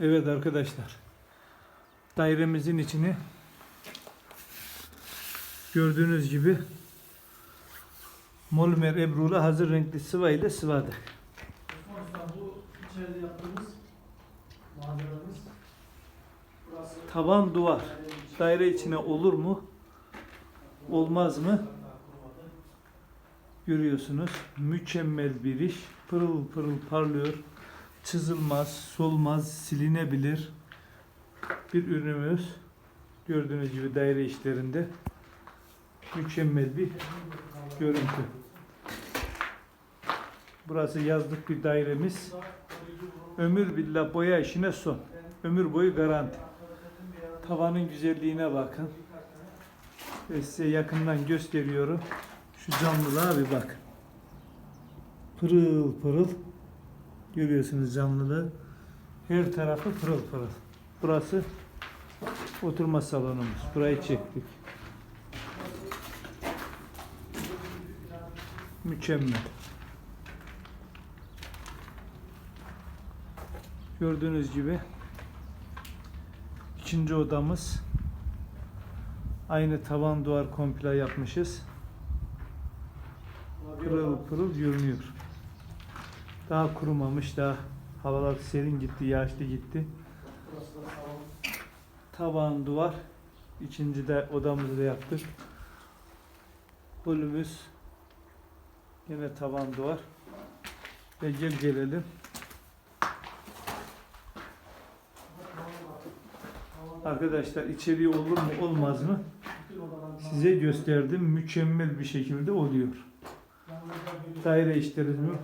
Evet arkadaşlar. Dairemizin içini gördüğünüz gibi Molmer Ebru'la hazır renkli sıva ile sıvadık. Bu içeride yaptığımız malzememiz burası Tavan duvar. Daire içine olur mu? Olmaz mı? Görüyorsunuz. Mükemmel bir iş. Pırıl pırıl parlıyor. Çizilmez, solmaz, silinebilir. Bir ürünümüz. Gördüğünüz gibi daire işlerinde mükemmel bir görüntü. Burası yazlık bir dairemiz. Ömür billah boya işine son. Ömür boyu garanti. Tavanın güzelliğine bakın. Ve size yakından gösteriyorum. Şu canlılığa bir bakın. Pırıl pırıl. Görüyorsunuz canlılığı. Her tarafı pırıl pırıl. Burası oturma salonumuz. Burayı çektik. Mükemmel. Gördüğünüz gibi ikinci odamız aynı tavan duvar komple yapmışız. Pırıl pırıl görünüyor. Daha kurumamış, daha havalar serin gitti, yağışlı gitti. Tavan duvar. İkinci de odamızı da yaptık. Holümüz yine tavan duvar. Ve gel gelelim. Arkadaşlar içeriği olur mu olmaz mı size gösterdim. Mükemmel bir şekilde oluyor. Daire işlerimi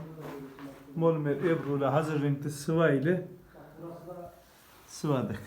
Molmer Ebru'la hazır renkli sıva ile sıvadık.